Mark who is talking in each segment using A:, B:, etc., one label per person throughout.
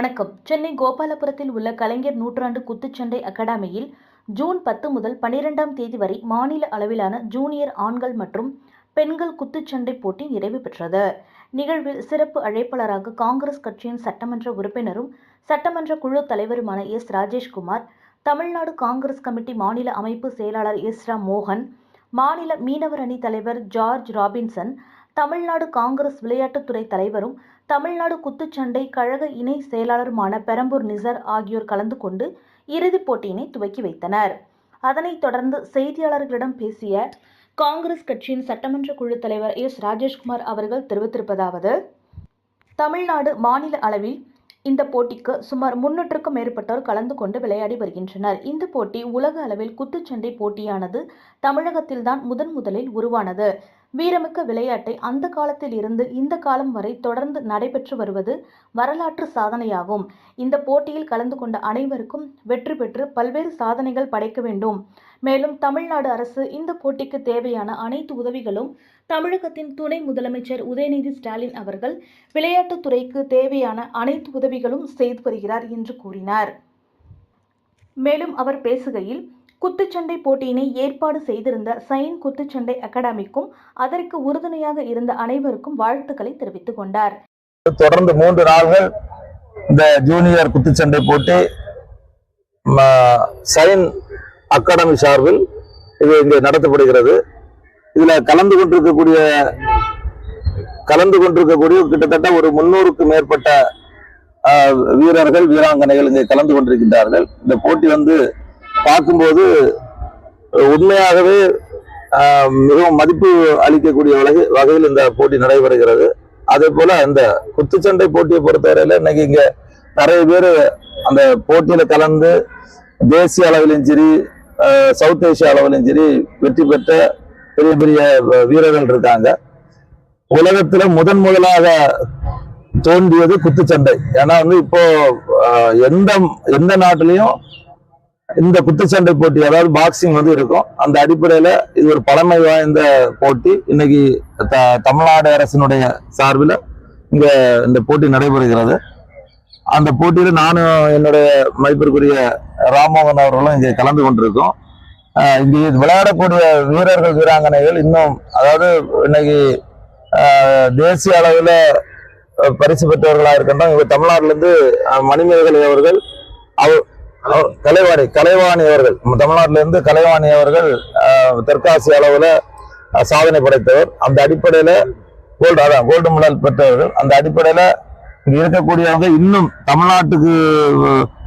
A: வணக்கம். சென்னை கோபாலபுரத்தில் உள்ள கலைஞர் நூற்றாண்டு குத்துச்சண்டை அகாடமியில் ஜூன் பத்து முதல் பனிரெண்டாம் தேதி வரை மாநில அளவிலான ஜூனியர் ஆண்கள் மற்றும் பெண்கள் குத்துச்சண்டை போட்டி நிறைவு பெற்றது. நிகழ்வில் சிறப்பு அழைப்பாளராக காங்கிரஸ் கட்சியின் சட்டமன்ற உறுப்பினரும் சட்டமன்ற குழு தலைவருமான எஸ். ராஜேஷ்குமார் தமிழ்நாடு காங்கிரஸ் கமிட்டி மாநில அமைப்பு செயலாளர் எஸ். ரா மோகன் மாநில மீனவர் அணி தலைவர் ஜார்ஜ் ராபின்சன் தமிழ்நாடு காங்கிரஸ் விளையாட்டுத்துறை தலைவரும் தமிழ்நாடு குத்துச்சண்டை கழக இணை செயலாளருமான பெரம்பூர் நிசர் ஆகியோர் கலந்து கொண்டு இறுதிப் போட்டியினை துவக்கி வைத்தனர். அதனைத் தொடர்ந்து செய்தியாளர்களிடம் பேசிய காங்கிரஸ் கட்சியின் சட்டமன்ற குழு தலைவர் எஸ். ராஜேஷ்குமார் அவர்கள் தெரிவித்திருப்பதாவது தமிழ்நாடு மாநில அளவில் இந்த போட்டிக்கு சுமார் முன்னூற்றுக்கும் மேற்பட்டோர் கலந்து கொண்டு விளையாடி வருகின்றனர். இந்த போட்டி உலக அளவில் குத்துச்சண்டை போட்டியானது தமிழகத்தில்தான் முதன் முதலில் உருவானது. வீரமிக்க விளையாட்டை அந்த காலத்தில் இருந்து இந்த காலம் வரை தொடர்ந்து நடைபெற்று வருவது வரலாற்று சாதனையாகும். இந்த போட்டியில் கலந்து கொண்ட அனைவருக்கும் வெற்றி பெற்று பல்வேறு சாதனைகள் படைக்க வேண்டும். மேலும் தமிழ்நாடு அரசு இந்த போட்டிக்கு தேவையான அனைத்து உதவிகளும் தமிழகத்தின் துணை முதலமைச்சர் உதயநிதி ஸ்டாலின் அவர்கள் விளையாட்டுத்துறைக்கு தேவையான அனைத்து உதவிகளும் செய்து வருகிறார் என்று கூறினார். மேலும் அவர் பேசுகையில் குத்துச்சண்டை போட்டியினை ஏற்பாடு செய்திருந்த சைன் குத்துச்சண்டை அகாடமிக்கும் அதற்கு உறுதுணையாக இருந்த அனைவருக்கும் வாழ்த்துக்களை தெரிவித்துக் கொண்டார்.
B: தொடர்ந்து மூன்று நாள்கள் இந்த ஜூனியர் குத்துச்சண்டை போட்டி சயின் சைன் அகாடமி சார்பில் இது இங்கே நடத்தப்படுகிறது. இதில் கலந்து கொண்டிருக்கக்கூடிய கலந்து கொண்டிருக்கக்கூடிய கிட்டத்தட்ட ஒரு முன்னூறுக்கு மேற்பட்ட வீரர்கள் வீராங்கனைகள் இங்கே கலந்து கொண்டிருக்கின்றார்கள். இந்த போட்டி வந்து பார்க்கும்போது உண்மையாகவே மிகவும் மதிப்பு அளிக்கக்கூடிய வகை வகையில் இந்த போட்டி நடைபெறுகிறது. அதே போல இந்த குத்துச்சண்டை போட்டியை பொறுத்தவரையில இன்னைக்கு இங்க நிறைய பேர் அந்த போட்டியில கலந்து தேசிய அளவிலும் சரி சவுத் ஏசியா அளவிலும் சரி வெற்றி பெற்ற பெரிய பெரிய வீரர்கள் இருக்காங்க. உலகத்துல முதன் முதலாக தோன்றியது குத்துச்சண்டை. ஏன்னா வந்து இப்போ எந்த எந்த நாட்டிலையும் இந்த குத்துச்சண்டை போட்டி அதாவது பாக்ஸிங் வந்து இருக்கும். அந்த அடிப்படையில இது ஒரு பழமை வாய்ந்த போட்டி. இன்னைக்கு த- தமிழ்நாடு அரசினுடைய சார்பில் இங்க இந்த போட்டி நடைபெறுகிறது. அந்த போட்டியில நானும் என்னுடைய மதிப்பிற்குரிய ராமமோகன் அவர்களும் இங்கே கலந்து கொண்டிருக்கோம். இங்கே விளையாடக்கூடிய வீரர்கள் வீராங்கனைகள் இன்னும் அதாவது இன்னைக்கு தேசிய அளவில் பரிசு பெற்றவர்களாக இருக்கின்றோம். இவங்க தமிழ்நாட்டிலேருந்து மணிமேகலை அவர்கள் அவர் கலைவாணி கலைவாணி அவர்கள். நம்ம இருந்து கலைவாணி அவர்கள் தெற்காசிய அளவில் சாதனை படைத்தவர். அந்த அடிப்படையில் கோல்டு அதான் கோல்டு மெடல் பெற்றவர்கள். அந்த அடிப்படையில் இங்கே இருக்கக்கூடியவங்க இன்னும் தமிழ்நாட்டுக்கு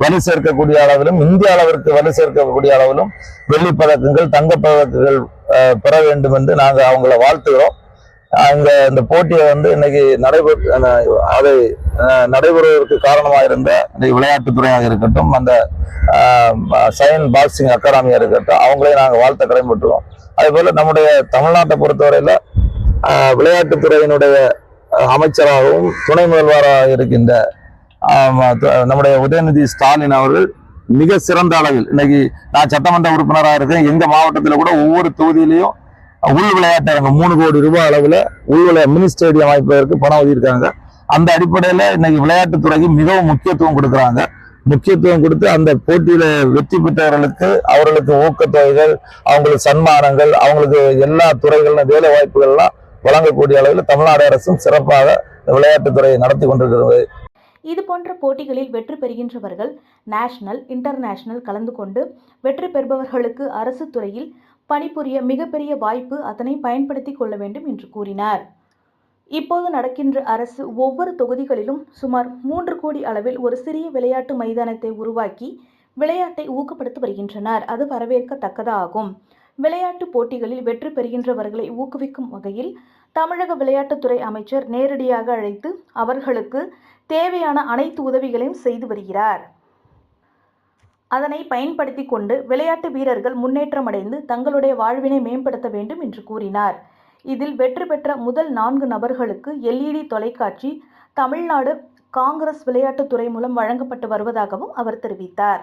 B: வலு சேர்க்கக்கூடிய அளவிலும் இந்திய அளவிற்கு வலு சேர்க்கக்கூடிய அளவிலும் வெள்ளிப் பதக்கங்கள் தங்கப்பதக்கங்கள் பெற வேண்டும் என்று நாங்கள் அவங்கள வாழ்த்துகிறோம். அங்க இந்த போட்டியை வந்து இன்னைக்கு நடைபெற்று அதை நடைபெறுவதற்கு காரணமாக இருந்த விளையாட்டுத்துறையாக இருக்கட்டும் அந்த ஆஹ் சைன் பாக்ஸிங் அகாடமியாக இருக்கட்டும் அவங்களையும் நாங்கள் வாழ்த்த கடமைப்பட்டுருவோம் அதே போல் நம்முடைய தமிழ்நாட்டை பொறுத்தவரையில் விளையாட்டுத்துறையினுடைய அமைச்சராகவும் துணை முதல்வராக இருக்கின்ற நம்முடைய உதயநிதி ஸ்டாலின் அவர்கள் மிக சிறந்த அளவில் இன்னைக்கு நான் சட்டமன்ற உறுப்பினராக இருக்கேன் எங்கள் மாவட்டத்தில் கூட ஒவ்வொரு தொகுதியிலையும் உள் விளையாட்டரங்கம் மூணு கோடி ரூபாய் அளவில் உள் விளையா மினி ஸ்டேடியம் அமைப்பதற்கு பணம் ஒதுக்கியிருக்காங்க. அந்த அடிப்படையில் இன்னைக்கு விளையாட்டுத்துறைக்கு மிகவும் முக்கியத்துவம் கொடுக்குறாங்க. முக்கியத்துவம் கொடுத்து அந்த போட்டியில வெற்றி பெற்றவர்களுக்கு அவர்களுக்கு ஊக்கத்தொகைகள் அவங்களுக்கு சன்மானங்கள் அவங்களுக்கு எல்லா துறைகளிலும் வேலை வாய்ப்புகள்லாம் வழங்கக்கூடிய அளவில் தமிழ்நாடு அரசும் சிறப்பாக இந்த விளையாட்டுத்துறையை நடத்தி கொண்டிருக்கிறது.
A: இது போன்ற போட்டிகளில் வெற்றி பெறுகின்றவர்கள் நேஷனல் இன்டர்நேஷனல் கலந்து கொண்டு வெற்றி பெறுபவர்களுக்கு அரசு துறையில் பணிபுரிய மிகப்பெரிய வாய்ப்பு அதனை பயன்படுத்திக் கொள்ள வேண்டும் என்று கூறினார். இப்போது நடக்கின்ற அரசு ஒவ்வொரு தொகுதிகளிலும் சுமார் மூன்று கோடி அளவில் ஒரு சிறிய விளையாட்டு மைதானத்தை உருவாக்கி விளையாட்டை ஊக்கப்படுத்தி வருகின்றனர். அது வரவேற்கத்தக்கதாகும். விளையாட்டு போட்டிகளில் வெற்றி பெறுகின்றவர்களை ஊக்குவிக்கும் வகையில் தமிழக விளையாட்டுத்துறை அமைச்சர் நேரடியாக அழைத்து அவர்களுக்கு தேவையான அனைத்து உதவிகளையும் செய்து வருகிறார். அதனை பயன்படுத்தி கொண்டு விளையாட்டு வீரர்கள் முன்னேற்றமடைந்து தங்களுடைய வாழ்வினை மேம்படுத்த வேண்டும் என்று கூறினார். இதில் வெற்றி பெற்ற முதல் நான்கு நபர்களுக்கு எல்இடி தொலைக்காட்சி தமிழ்நாடு காங்கிரஸ் விளையாட்டுத்துறை மூலம் வழங்கப்பட்டு வருவதாகவும் அவர் தெரிவித்தார்.